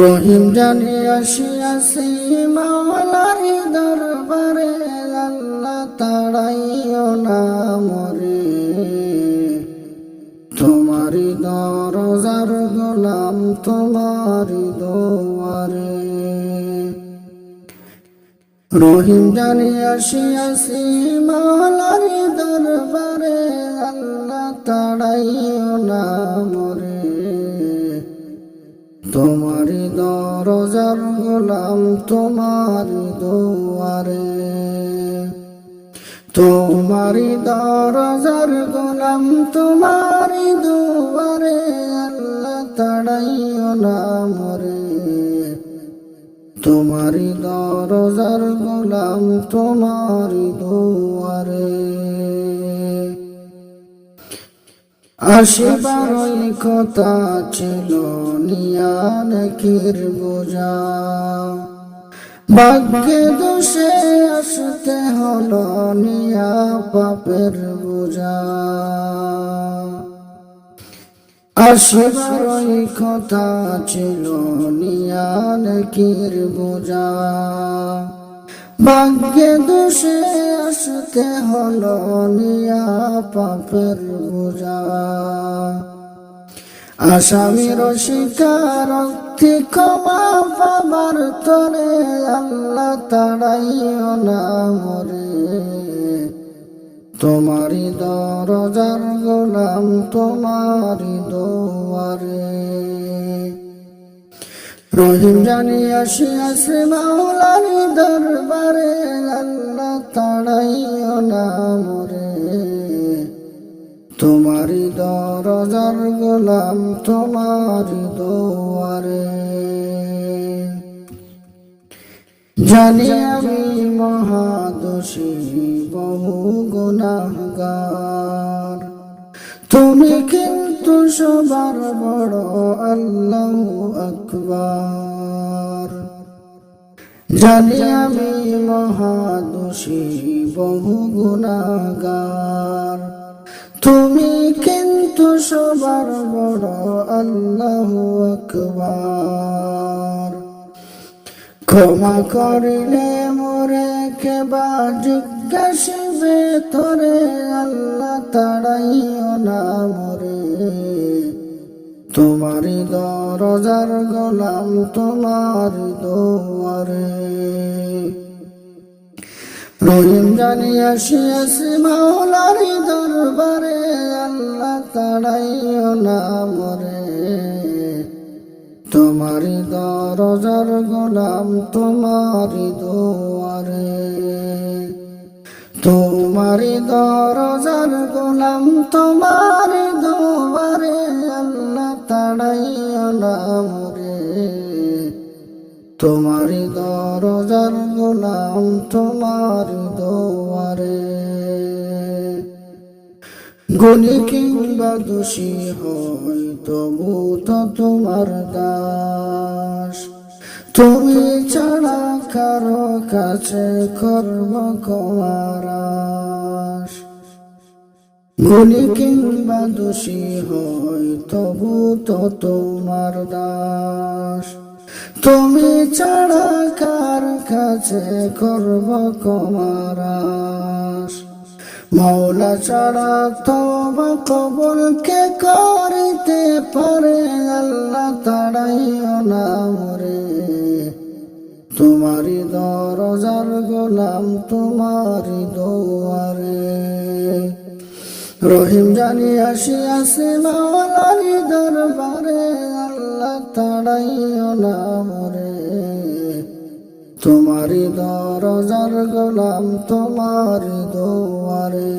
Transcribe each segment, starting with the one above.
রহিম। জানি আসিয়াছি মাওলারি দরবারে, আল্লাহ তাড়াইও না মরে। তোমারি দরজার গোলাম, তোমারি দোয়ারে। রহিম জানি আসিয়াছি মাওলারি দরবারে, আল্লাহ তাড়াইও না মরে। তোমারি দরজার গোলাম তোমারি দুয়ারে। তোমারি দরজার গোলাম তোমারি দুয়ারে, আল্লাহ তাড়াইও না মরে। তোমারি দরজার গোলাম তোমারি দুয়ারে। আসিবারই কথা ছিল নিয়ান কির বোঝা। ভাগ্যে দোষে আসতে হলো, নিয়া পাপের বোঝা। আসিবারই কথা ছিল নিয়ান কির বোঝা। ভাগ্যে দোষে আসতে হলো নিয়া পাপের বোঝা আসামির শিকারক্তি ক্ষমা পাবার তরে আল্লাহ তাড়াইও না মরে। তোমারি দরজার গোলাম তোমারি দোয়ারে। রহিম জানি আসি, আসে মাওলারি দরবারে, আল্লাহ তাড়াইও না মরে। তোমারি দরজার গোলাম তোমারি দোয়ারে। জানি আমি মহাদোষী, বহু গুণাগার তুমি কিন্তু সবার বড় আল্লাহ আকবার। জানি আমি মহাদোষী, বহু গুণাগার। তুমি কিন্তু সবার বড় আল্লাহ আকবার। ক্ষমা করিলে মোরে কেবা জিজ্ঞাসিবে তোরে আল্লাহ তাড়াইও না মোরে। তোমারি দরজার গোলাম তোমারি দোয়ারে। রহিম জানি আসিয়াছি মাওলারি দরবারে, আল্লাহ তাড়াইও না মরে। তোমারি দরজার গোলাম তোমারি দোয়ারে। তোমারি দরজার গোলাম, তোমারি দোয়ারে আল্লাহ তাড়াইও না মরে তোমারি দরজার গোলাম, তোমারি দোয়ারে। গুণী কিংবা দোষী হয় তবু তো তোমার দাস। তুমি ছাড়া কারও কাছে কর্ম কমারাস গুণী কিংবা দোষী হয় তবু তো তোমার দাস। তুমি ছাড়া কার কাছে করব কমারাস মৌলা ছাড়া তোমা কবল কে করিতে পারে? আল্লাহ তাড়াইও না মরে। গোলাম তোমারি দোয়ারে। রহিম জানি আসি আসে মাওলারি দরবারে, আল্লাহ তাড়াইও না মরে। তোমারি দরজার গোলাম তোমারি দোয়ারে।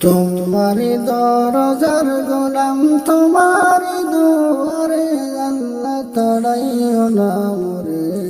তোমারি দরজার গোলাম তোমারি দোয়ারে, আল্লাহ তাড়াইও না মরে।